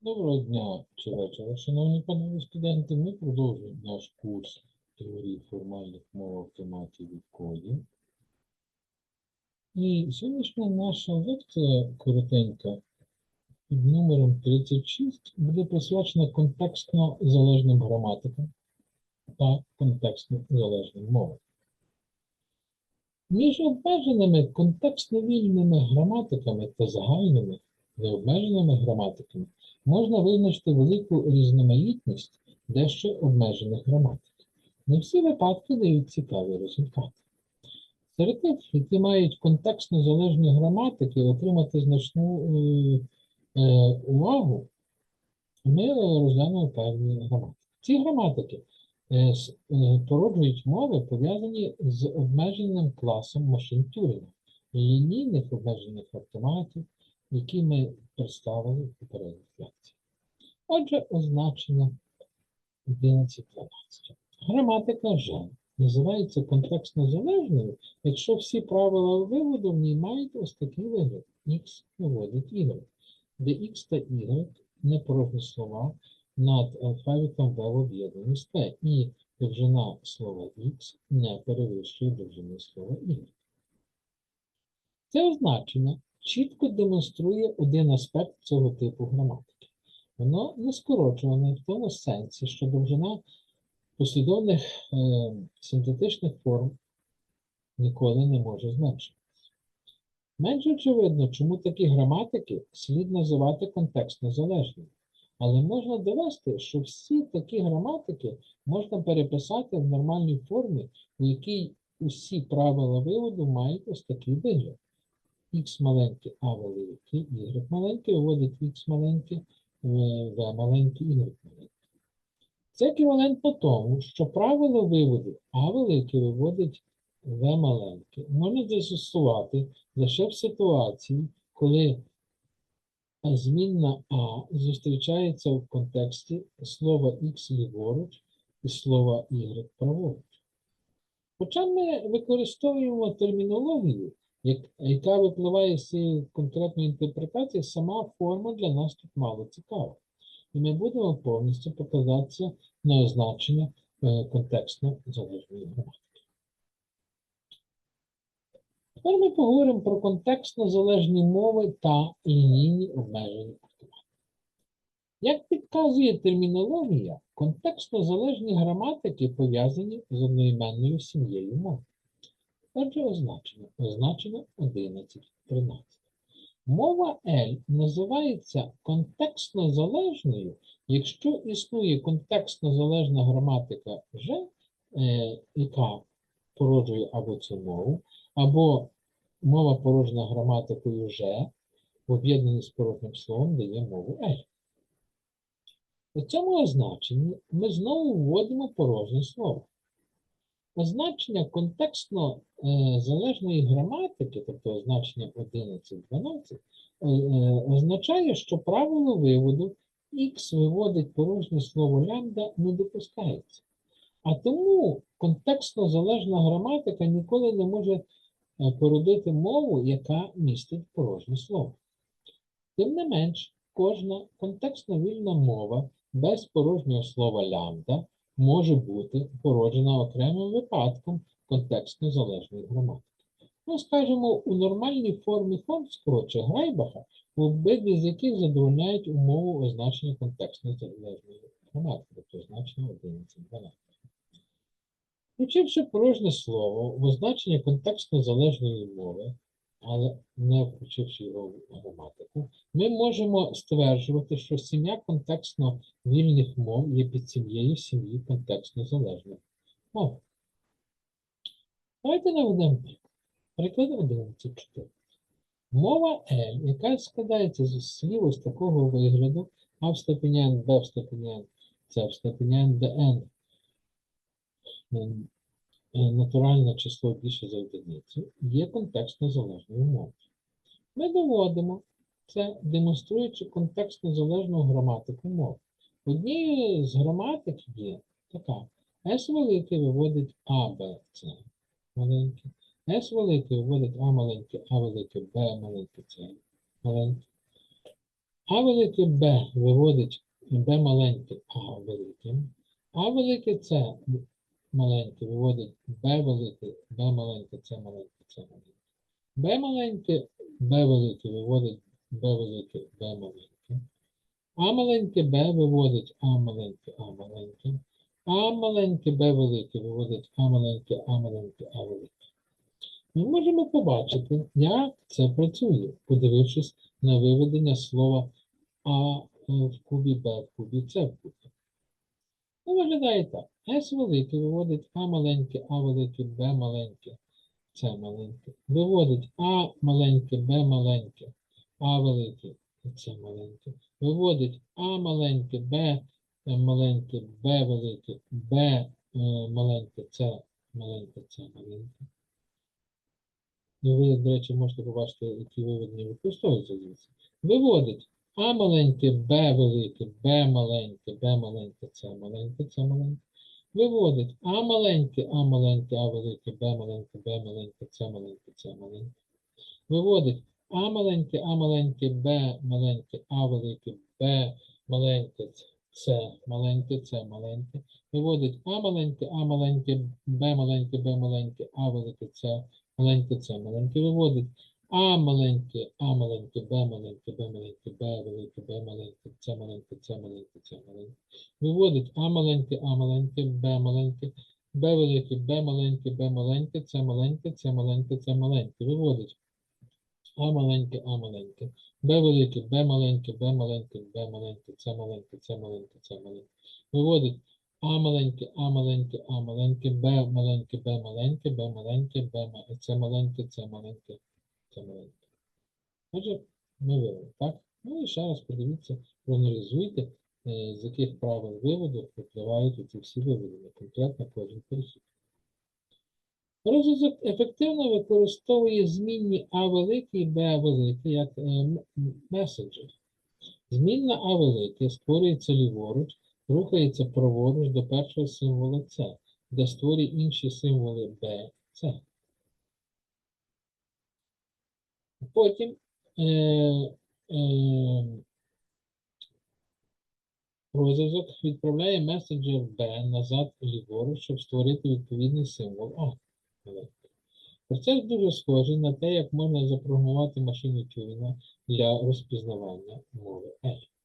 Доброго дня чи вечора, шановні панове студенти. Ми продовжуємо наш курс теорії формальних мов автоматів і кодів. І сьогоднішня наша лекція коротенька під номером 36 буде присвячена контекстно залежним граматикам та контекстно залежним мовам. Між обмеженими контекстно вільними граматиками та загальними необмеженими граматиками можна визначити велику різноманітність дещо обмежених граматик. Не всі випадки дають цікаві результати. Серед тих, які мають контекстно залежні граматики, отримати значну е, е, увагу, ми розглянемо певні граматики. Ці граматики е, е, породжують мови, пов'язані з обмеженим класом машин Тюрінга, лінійних обмежених автоматів, які ми представили в попередніх лекціях. Отже, означення 11.12. Граматика Ж називається контекстно залежною, якщо всі правила виводу в ній мають ось такий вигляд. Х виводить Y, де X та Y непорожні слова над алфавітом в об'єднані з Т, і довжина слова X не перевищує довжини слова Y. Це означення чітко демонструє один аспект цього типу граматики. Воно не скорочуване в тому сенсі, що довжина послідовних е, синтетичних форм ніколи не може зменшитися. Менш очевидно, чому такі граматики слід називати контекстно залежними. Але можна довести, що всі такі граматики можна переписати в нормальній формі, у якій усі правила виводу мають ось такий вигляд. Х маленьке, А велике, Y маленьке, виводить Х маленьке, В маленьке, Y маленьке. Це еквівалентно тому, що правило виводу А велике виводить В маленьке можна застосувати лише в ситуації, коли змінна А зустрічається в контексті слова Х ліворуч і слова Y праворуч. Хоча ми використовуємо термінологію, яка випливає з цієї конкретної інтерпретації, сама форма для нас тут мало цікава. І ми будемо повністю покладатися на означення е, контекстно залежної граматики. Тепер ми поговоримо про контекстно залежні мови та лінійні обмежені автомати. Як підказує термінологія, контекстно залежні граматики пов'язані з одноіменною сім'єю мов. Отже, означення. Означення 11.13. Мова L називається контекстно залежною, якщо існує контекстно залежна граматика Ж, е, яка породжує або цю мову, або мова порожня граматикою Ж, в об'єднанні з порожнім словом дає мову L. У цьому означенні ми знову вводимо порожнє слово. Означення контекстно е, залежної граматики, тобто означення 11-12, е, е, означає, що правило виводу Х виводить порожнє слово лямбда не допускається. А тому контекстно залежна граматика ніколи не може породити мову, яка містить порожнє слово. Тим не менш, кожна контекстно вільна мова без порожнього слова лямбда може бути породжена окремим випадком контекстно залежної граматики. Ну, скажімо, у нормальній формі Хомського чи Грайбаха, обидві з яких задовольняють умову означення контекстно залежної граматики, тобто означення 11-12. Включивши порожнє слово в означення контекстно залежної мови, але не включивши його в граматику, ми можемо стверджувати, що сім'я контекстно вільних мов є підсім'єю сім'ї контекстно залежних мов. Давайте наведемо приклад. Приклад 11.4. Мова L, яка складається з слів ось такого вигляду А в степені N, Б в степені N, С в степені м, е, натуральне число більше за одиницю, є контекстно залежною мовою. Ми доводимо це, демонструючи контекстно залежну граматику мови. Однією з граматик є така. С велике виводить А, Б, С маленьке. С велике виводить А маленьке, А велике, Б маленьке, С маленьке. А велике Б виводить Б маленьке А великим. А велике С маленьке виводить Б велике, Б маленьке, С маленьке, С маленьке. Б маленьке, Б велике виводить Б велике, Б маленьке. А маленьке Б виводить А маленьке, А маленьке. А маленьке Б велике виводить А маленьке, А маленьке, А велике. Ми можемо побачити, як це працює, подивившись на виведення слова А в кубі Б в кубі С в кубі. Ну, виглядає так. С велике виводить А маленьке, А велике, Б маленьке, С маленьке. Виводить А маленьке, Б маленьке, А велике, С маленьке. Виводить А маленьке, Б е, маленьке, Б велике, Б е, маленьке, С маленьке, С маленьке. І ви, до речі, можете побачити, які виведення використовуються звідси. Виводить А маленьке, Б велике, Б маленьке, Б маленьке, С маленьке, С маленьке. Виводить А маленьке, А маленьке, А велике, Б маленьке, Б маленьке, С маленьке, С маленьке. Виводить А маленьке, А маленьке, Б маленьке, А велике, Б маленьке, С маленьке, С маленьке. Виводить А маленьке, А маленьке, Б маленьке, Б маленьке, А велике, С маленьке, С маленьке. Виводить А маленьке, А маленьке, Б маленьке, Б маленьке, Б велике, Б маленьке, С маленьке, С маленьке, С маленьке. Виводить А маленьке, А маленьке, Б маленьке, Б велике, Б маленьке, Б маленьке, С маленьке, С маленьке, С маленьке. Виводить А маленьке, А маленьке, Б велике, Б маленьке, Б маленьке, Б маленьке, С маленьке, С маленьке, С маленьке. Виводить А маленьке, А маленьке, А маленьке, Б маленьке, Б маленьке, Б маленьке, Б ма- С маленьке, С маленьке, Маленьке. Отже, ми вивели, так? Ну і ще раз подивіться, проаналізуйте, е, з яких правил виводу випливають ці всі виведення, конкретно кожен перехід. Розв'язок ефективно використовує змінні А велике і Б велике як е, м- м- Змінна А велике створюється ліворуч, рухається праворуч до першого символа С, де створює інші символи Б, С. Потім е, е, розв'язок відправляє меседжер Б назад ліворуч, щоб створити відповідний символ А. Процес дуже схожий на те, як можна запрограмувати машину Тюріна для розпізнавання мови L.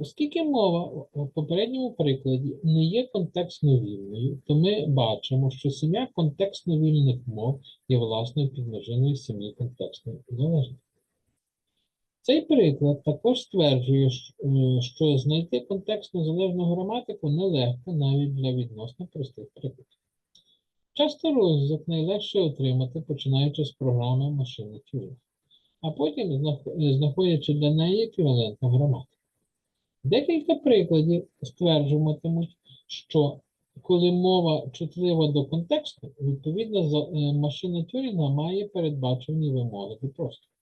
Оскільки мова в попередньому прикладі не є контекстно вільною, то ми бачимо, що сім'я контекстно вільних мов є власною підмножиною сім'ї контекстно залежних. Цей приклад також стверджує, що- е, знайти контекстно залежну граматику нелегко навіть для відносно простих прикладів. Часто розв'язок найлегше отримати, починаючи з програми машини Turing, а потім знаходячи для неї еквівалентну граматику. Декілька прикладів стверджуватимуть, що коли мова чутлива до контексту, відповідно е, машина Тюрінга має передбачені вимоги до простору.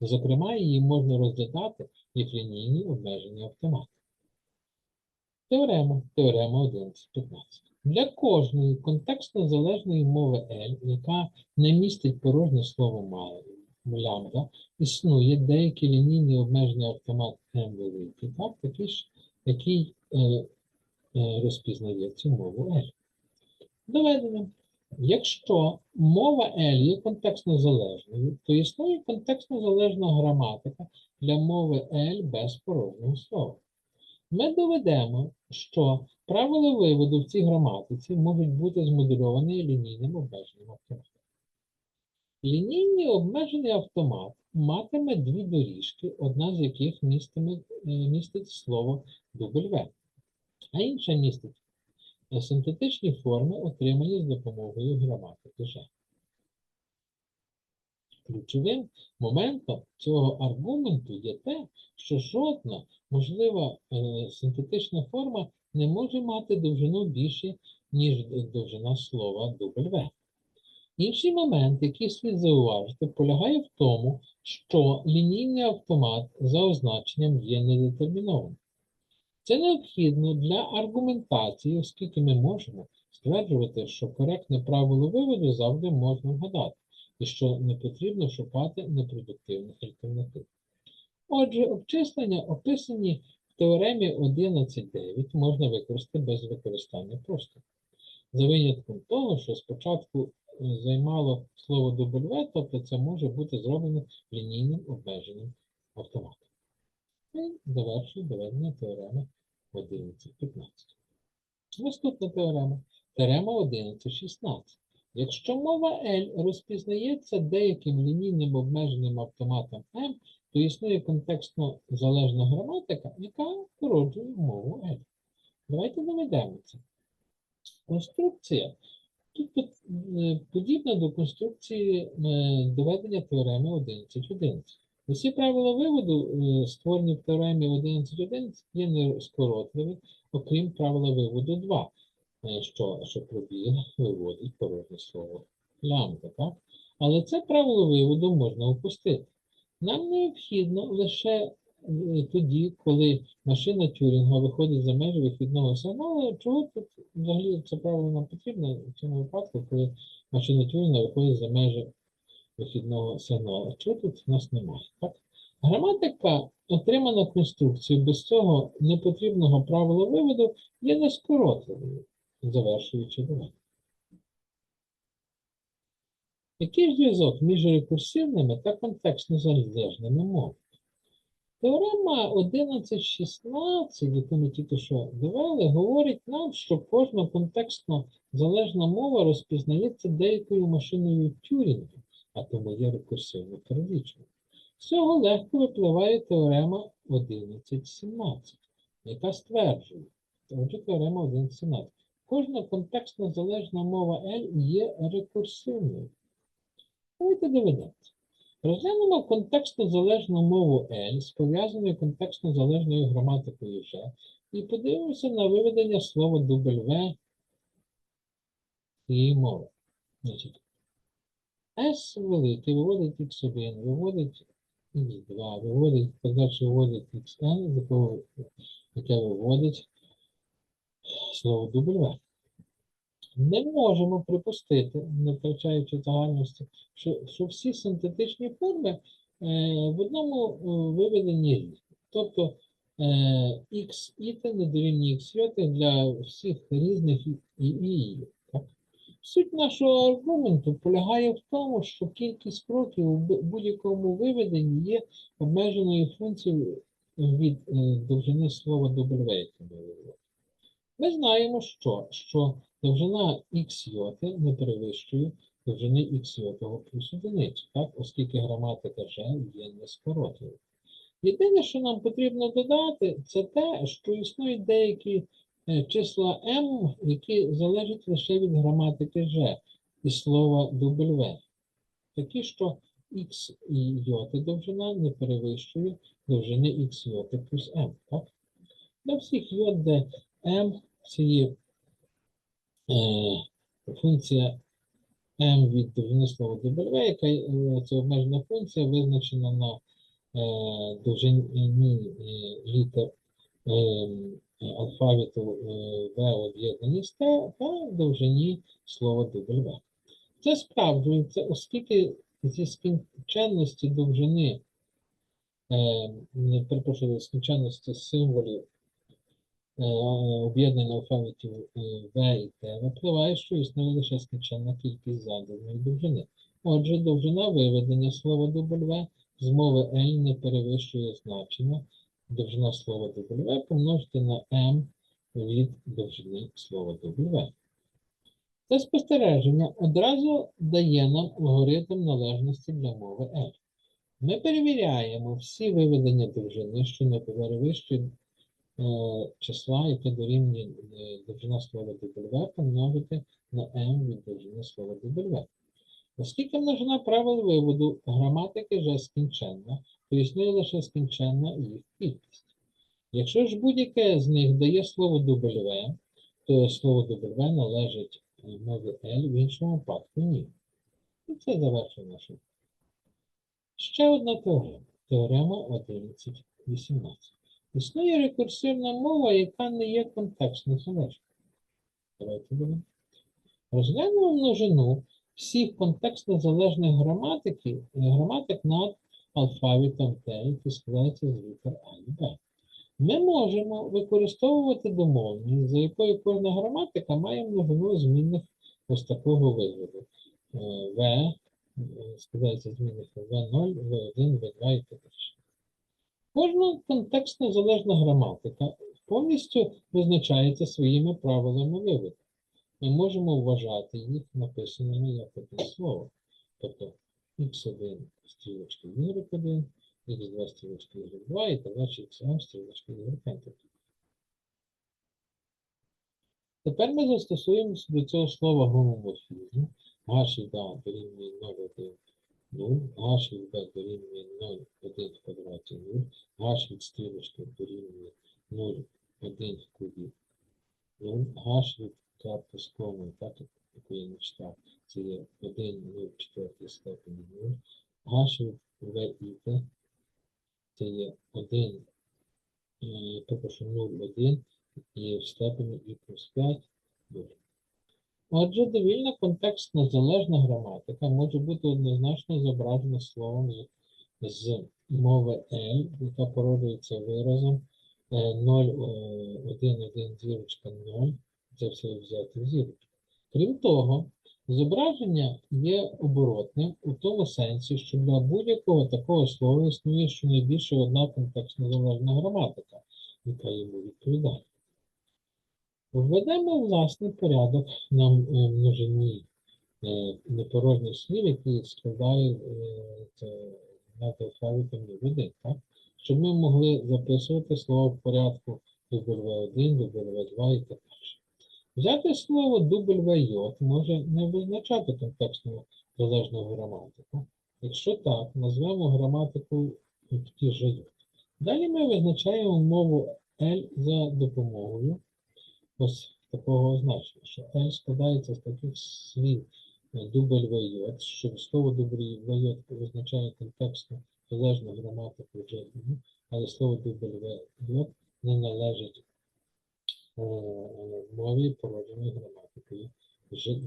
Зокрема, її можна розглядати як лінійні обмеження автомату. Теорема. Теорема 11.15. Для кожної контекстно залежної мови L, яка не містить порожнє слово мало, лямбда, існує деякі лінійні обмеження автомат M великий, так, такий ж, який е, е, розпізнає цю мову L. Доведено. Якщо мова L є контекстно залежною, то існує контекстно залежна граматика для мови L без порожнього слова. Ми доведемо, що правила виводу в цій граматиці можуть бути змодульовані лінійним обмеженням автомату. Лінійний обмежений автомат матиме дві доріжки, одна з яких містиме, е, містить слово W, а інша містить синтетичні форми, отримані з допомогою граматики Ж. Ключовим моментом цього аргументу є те, що жодна можлива е, синтетична форма не може мати довжину більше, ніж довжина слова W. Інший момент, який слід зауважити, полягає в тому, що лінійний автомат за означенням є недетермінованим. Це необхідно для аргументації, оскільки ми можемо стверджувати, що коректне правило виводу завжди можна вгадати, і що не потрібно шукати непродуктивних альтернатив. Отже, обчислення, описані в теоремі 11.9, можна використати без використання простору. За винятком того, що спочатку займало слово W, тобто це може бути зроблено лінійним обмеженням автоматом. І завершую доведення теореми 11.15. Наступна теорема. Теорема 11.16. Якщо мова L розпізнається деяким лінійним обмеженим автоматом M, то існує контекстно залежна граматика, яка породжує мову L. Давайте доведемо це. Конструкція тут под- е, до конструкції е, доведення теореми 11.11. Усі правила виводу, е, створені в теоремі 11.11, є нескоротливі, окрім правила виводу 2, е, що, що пробіг виводить порожнє слово лямбда. Так? Але це правило виводу можна опустити. Нам необхідно лише тоді, коли машина Тюрінга виходить за межі вихідного сигналу, чого тут взагалі це правило нам потрібно в цьому випадку, коли машина Тюрінга виходить за межі вихідного сигналу. Чого тут в нас немає? Так? Граматика, отримана конструкцією без цього непотрібного правила виводу, є нескоротливою, завершуючи доведення. Який зв'язок між рекурсивними та контекстно залежними мовами? Теорема 11.16, яку ми тільки що довели, говорить нам, що кожна контекстно залежна мова розпізнається деякою машиною Тюрінга, а тому є рекурсивно перелічною. З цього легко випливає теорема 11.17, яка стверджує, отже, теорема 11.17, кожна контекстно залежна мова L є рекурсивною. Давайте доведемо. Розглянемо контекстно залежну мову L з пов'язаною контекстно залежною граматикою G і подивимося на виведення слова W цієї мови. Значить, S великий виводить x1, виводить x2, виводить, далі виводить xn, яке виводить слово W. Не можемо припустити, не втрачаючи загальності, що, що всі синтетичні форми е, в одному е, виведенні різні. Тобто е, x іти не дорівнює x для всіх різних і і. і. Так? Суть нашого аргументу полягає в тому, що кількість кроків у будь-якому виведенні є обмеженою функцією від е, довжини слова W. Ми знаємо, що, що довжина х йоти не перевищує довжини х йотого плюс одиниці, так? оскільки граматика G є нескоротливою. Єдине, що нам потрібно додати, це те, що існують деякі е, числа m, які залежать лише від граматики G і слова W. Такі, що х йоти довжина не перевищує довжини х йоти плюс m. Так? Для всіх йод, де m це є функція m від слова W, яка е, це обмежена функція, визначена на е, довжині е, літер е, алфавіту е, V об'єднані з T довжині слова W. Це справджується, оскільки зі скінченності довжини, е, перепрошую, скінченності символів е, об'єднання алфавітів е, В і Т випливає, що існує лише скінченна кількість заданої довжини. Отже, довжина виведення слова W з мови L не перевищує значення довжина слова W помножити на M від довжини слова W. Це спостереження одразу дає нам алгоритм належності для мови L. Ми перевіряємо всі виведення довжини, що не перевищують е, числа, яке дорівнює е, довжина слова W, помножити на m від довжини слова W. Оскільки множина правил виводу граматики вже скінченна, то існує лише скінченна їх кількість. Якщо ж будь-яке з них дає слово W, то слово W належить е, мові L, в іншому випадку ні. І це завершує нашу. Ще одна теорема. Теорема 11.18. Існує рекурсивна мова, яка не є контекстно залежною. Давайте будемо. Розглянемо множину всіх контекстно залежних граматиків, е, граматик над алфавітом Т, який складається з літер А і Б. Ми можемо використовувати домовність, за якою кожна граматика має множину змінних ось такого вигляду. Е, В е, складається змінних В0, В1, В2 і так далі. Кожна контекстно залежна граматика повністю визначається своїми правилами виводу. Ми можемо вважати їх написаними як одне слово. Тобто x1 стрілочка y1, x2 стрілочка y2 і так далі xm стрілочка yn. Тепер ми застосуємо до цього слова гомоморфізм. Від A дорівнює 0,1, 0, H від B дорівнює 0,1 в квадраті 0, H від стрілочки дорівнює 0,1 в кубі 0, H від крапки з комою, так, яку я не читав, це є 1, 0, 4 степені 0, H від V і T, це є 1, е, тобто що 0, 1, і в степені і плюс 5, 0. Отже, довільна контекстно залежна граматика може бути однозначно зображена словом з, мови L, яка породжується виразом е, 0, 1, 1, зірочка 0, це все взяти в зірочку. Крім того, зображення є оборотним у тому сенсі, що для будь-якого такого слова існує щонайбільше одна контекстно залежна граматика, яка йому відповідає. Введемо власний порядок на е, множині е, непорожніх слів, які складають е, над алфавітом один, так? Щоб ми могли записувати слово в порядку W1, W2 і так далі. Взяти слово W може не визначати контекстну залежну граматику. Якщо так, назвемо граматику тоді ж. Далі ми визначаємо мову L за допомогою ось такого значення, що L складається з таких слів W, що слово W визначає контекстну залежну граматику вже, але слово W не належить е, мові породженої граматикою «ж».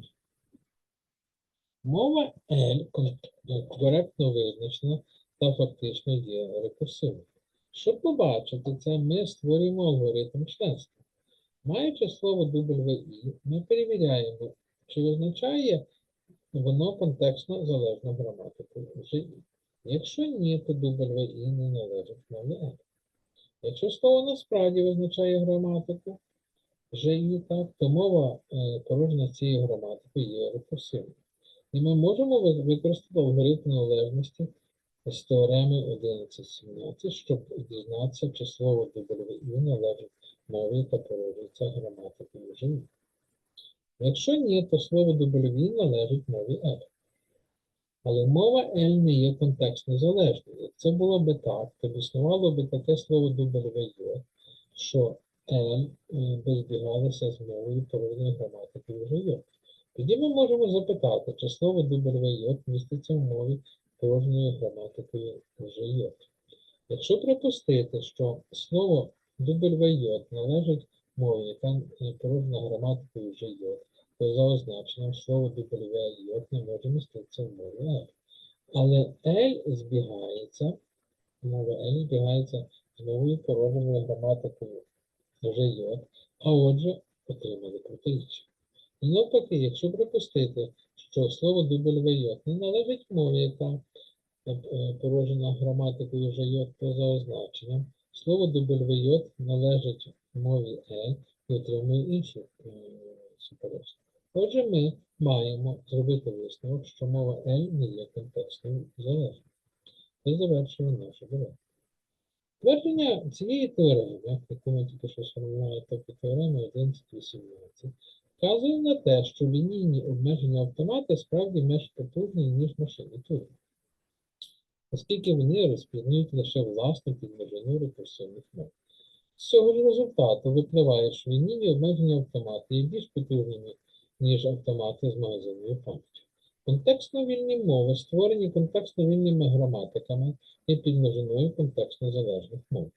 Мова L коректно визначена та фактично є рекурсивною. Щоб побачити це, ми створюємо алгоритм членства. Маючи слово WI, ми перевіряємо, чи визначає воно контекстно залежну граматику «жи». Якщо ні, то WI не належить мові L. Якщо слово насправді визначає граматику «жи», так, то мова е, порожня цією граматикою є рекурсивною. І ми можемо використати алгоритм належності з теореми 11.17, щоб дізнатися, чи слово WI належить мові, яка породжується граматикою «жи». Якщо ні, то слово W належить мові L. Але мова L не є контекстно залежною. Як це було би так, то існувало би таке слово W, що L е, би збігалося з мовою порівняної граматикою «жи». Тоді ми можемо запитати, чи слово W міститься в мові порожньою граматикою «жи». Якщо припустити, що слово W належить мові, є порожня граматикою «жи», то за означенням слово WY не може міститися в мові L. Але L збігається, мова L збігається з мовою порожньою граматикою «жи», а отже отримали протиріччя. Навпаки, якщо припустити, що слово WY не належить мові, яка е, порожена граматикою «жи», то за означенням слово WY належить мові L і отримує інші е, суперечності. Отже, ми маємо зробити висновок, що мова L не є контекстною залежною. Це завершує наше доведення. Твердження цієї теореми, яку ми тільки що сформували, тобто теорема 11.18, вказує на те, що лінійні обмеження автомата справді менш потужні, ніж машини Турінга, оскільки вони розпізнують лише власну підмножину рекурсивних мов. З цього ж результату випливає, що лінійні обмеження автомата є більш потужними, ніж автомати з магазинною пам'яттю. Контекстно вільні мови, створені контекстно вільними граматиками, є підмножиною контекстно залежних мов.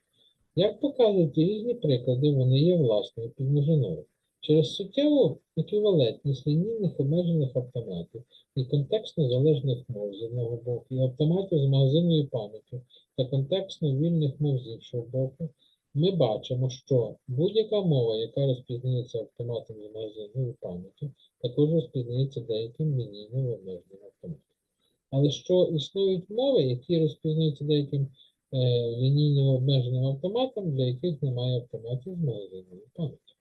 Як показують різні приклади, вони є власною підмножиною. Через суттєву еквівалентність лінійних обмежених автоматів і контекстно залежних мов з одного боку, і автоматів з магазинною пам'яттю та контекстно вільних мов з іншого боку, ми бачимо, що будь-яка мова, яка розпізнається автоматом з магазинною пам'яттю, також розпізнається деяким лінійним обмеженим автоматом. Але що існують мови, які розпізнаються деяким е, лінійним обмеженим автоматом, для яких немає автоматів з магазинною пам'яттю.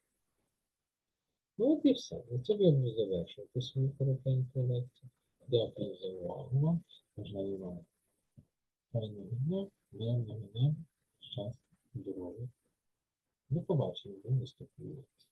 Ну от і все. На цьому я буду завершувати свою коротеньку лекцію. Дякую за увагу. Бажаю вам файного дня, мирного дня, щастя, здоров'я. До побачення до наступної лекції.